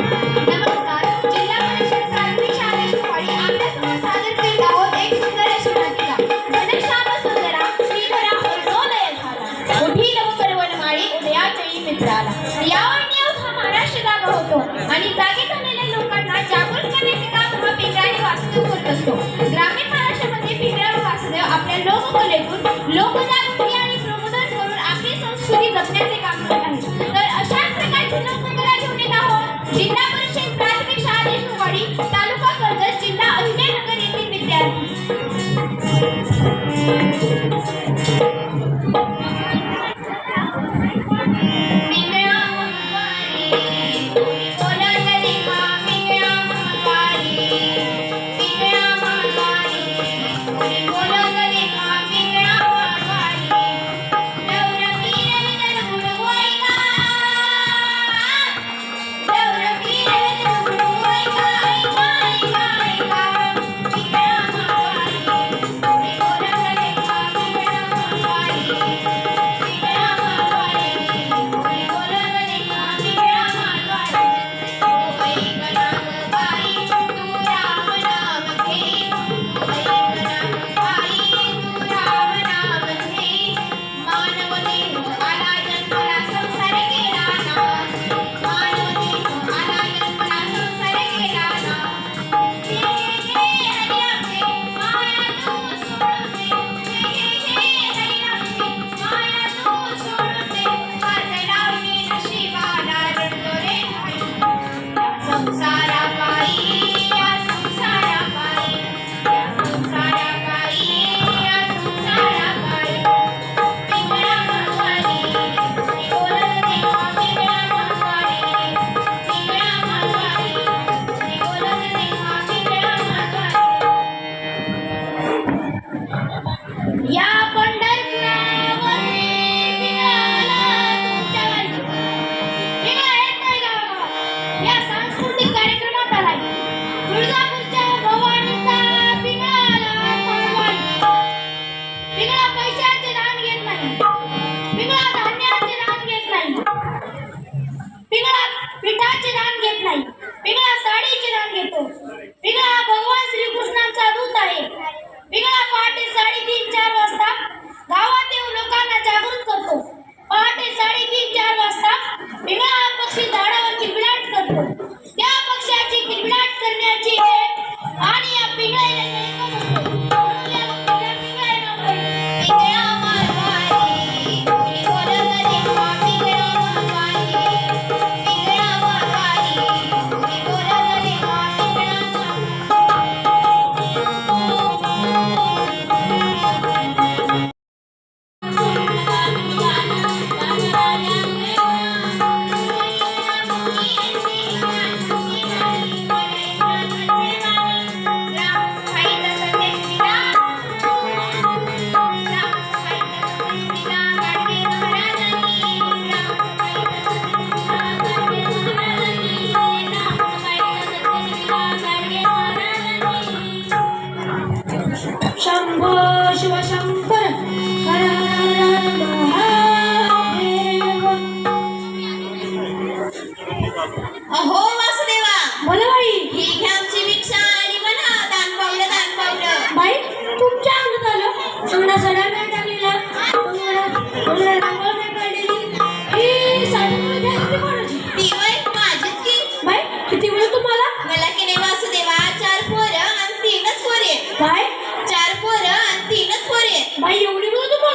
नमस्कार पिंगळा पिठाचे दान घेत नाही. पिंगळा साडीचे दान घेतो. पिंगळा भगवान श्रीकृष्णांचा दूत आहे. पिंगळा पहाटे साडे तीन चार वाजता गावात येऊन लोकांना जागृत करतो. पहाटे साडे तीन चार वाजता पिंगळा हा पक्षी झाडावर किलबिलाट करतो. त्या पक्ष्याची किलबिलाट करण्याची आणि या पिंगळ्याला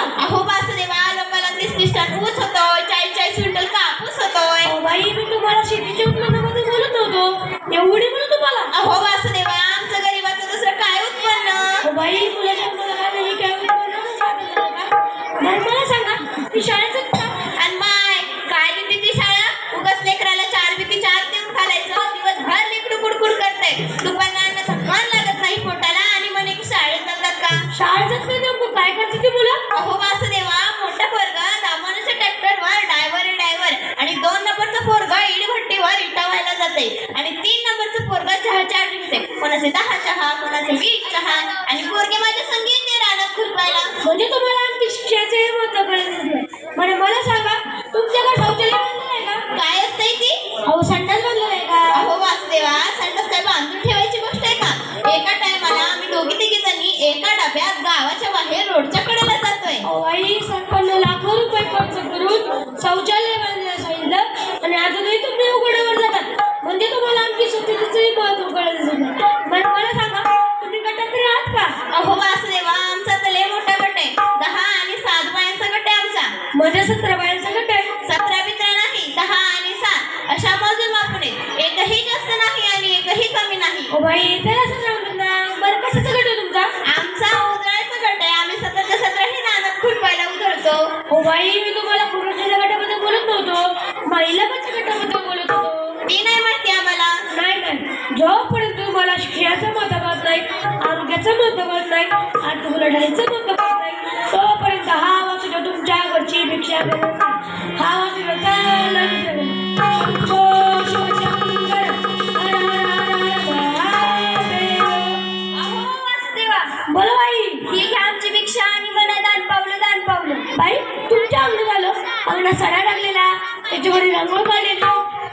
अहो वासुदेवा आलोपाला तीस तीस ऊस होतोय चाळीस चाळीस क्विंटल कापूस होतोय बाई मी तुम्हाला शेतीच्या उत्पन्नामध्ये बोलत होतो एवढे म्हणून तुम्हाला अहो आमचं गरिबाचं दुसरं काय उत्पन्न बाई मला सांगा ती शाळेचं माय काय ती शाळा उगाच लेकराला चार बिपी चार देऊन घालायचं दिवसभर लेकरू कुडकुड करते दुपारला खरंच काय नेमकं काय करते अहो वासुदेवा मोठा पोरगा डायव्हर डायव्हर आणि दोन नंबरचा पोरगा इटा व्हायला जाते आणि तीन नंबरचा पोरगा चहा आठ विकते कोणाचे दहा चहा कोणाचे वीस चहा. आणि पोरगे माझ्या संगीत रानात खुरपायला. म्हणजे तुम्हाला शिक्षाचे महत्त्व म्हणजे मला रोडच्या कडेला जातोय आई सरकारनं लाखो रुपये खर्च करून शौचालय बांधलं सांगितलं आणि अजूनही तुम्ही उघड आरोग्याचं महत्त्व कळत नाही आर्थिक उलाढालीचं महत्त्व कळत नाही. तोपर्यंत हा वासुदेव तुमच्या घरची करत. हा चालला बोला बाई. ही घ्या आमची भिक्षा आणि म्हणा दान पावलं दान पावलं. बाई तुमच्या झालं अंगणात सडा टाकलेला त्याच्यावर रंगोळ काढलेली.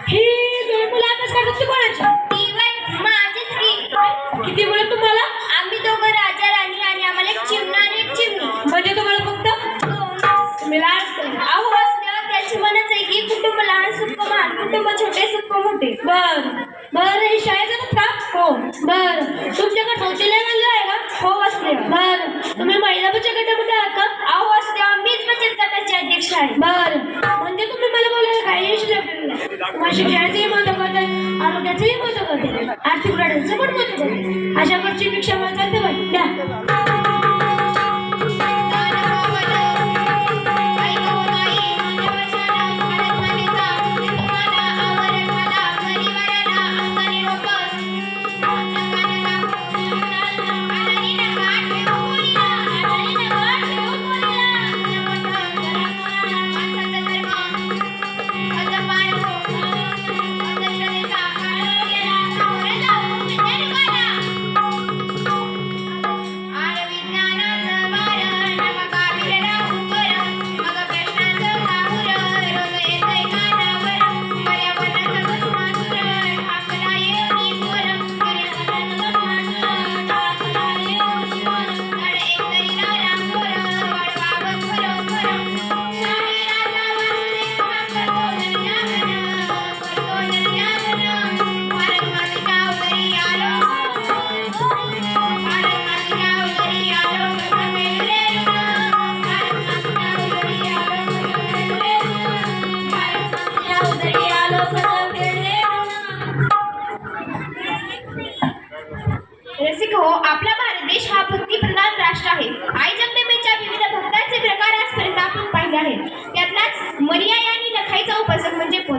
ही तुम्ही मुलं अभ्यास करतात ती कोणाची? ती बाई माझीच की. किती मुलं तुम्हाला? बर. बर हे शाळेचा जातात का हो. बर. तुमच्याकडे शौचालय बांधलं आहे का? हो असते बर. तुम्ही महिला बचत गटामध्ये आहात का? आहो असते मीच बचत गटाचे अध्यक्ष आहे. बर. म्हणजे तुम्ही मला बोलायला काही विषय तुम्हाला शिक्षणाचंही महत्त्व करते आरोग्याचंही महत्त्व करते आर्थिक उलाढालीचं पण महत्त्व करते अशा प्रकारची भिक्षा मला चालते बाई द्या.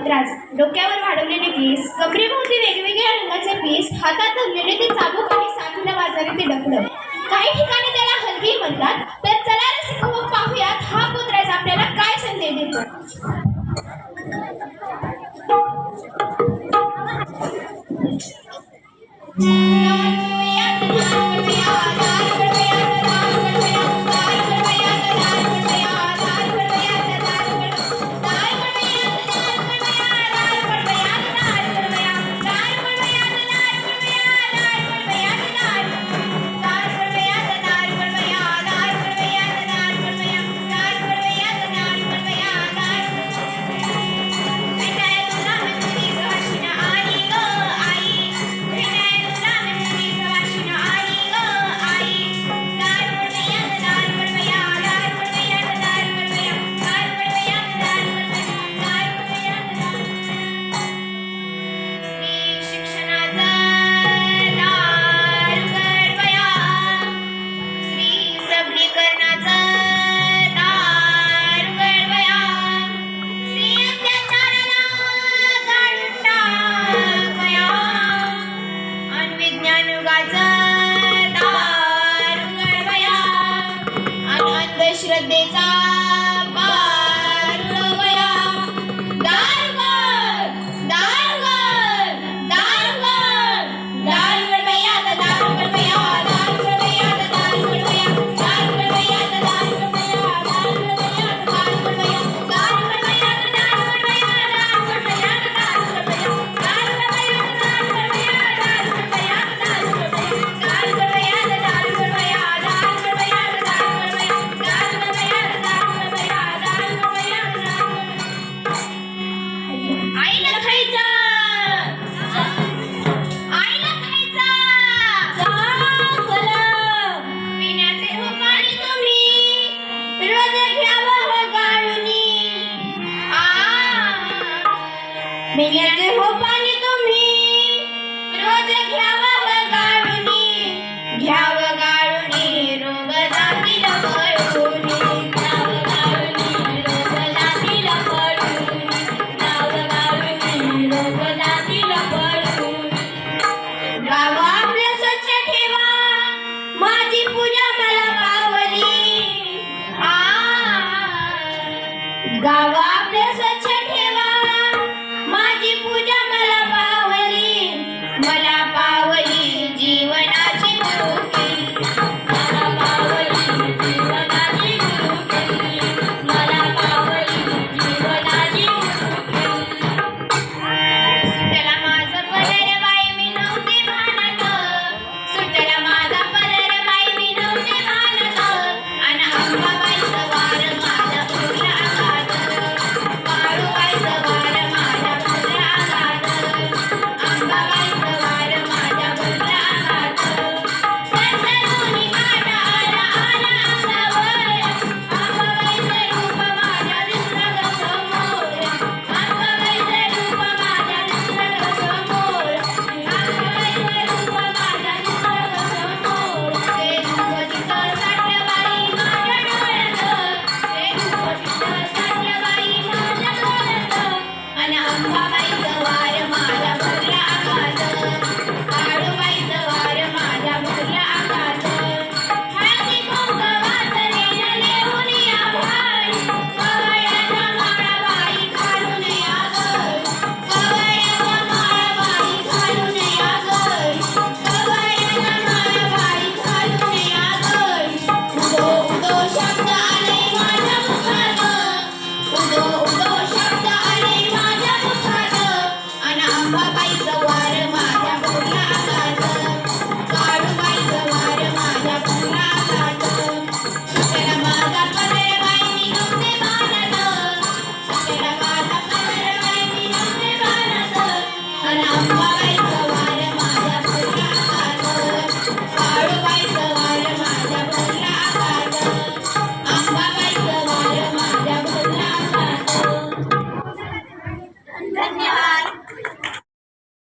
म्हणजे डोक्यावर वाढवलेले केस कमरेभोवती वेगवेगळ्या रंगाचे पीस हातात धरलेले ते चाबूक आणि साथीला बाजारी ते डफलं काही ठिकाणी त्याला हलगी म्हणतात तर चला पाहूयात हा पोतराज आपल्याला काय संदेश देतो. Yeah. ganar. मला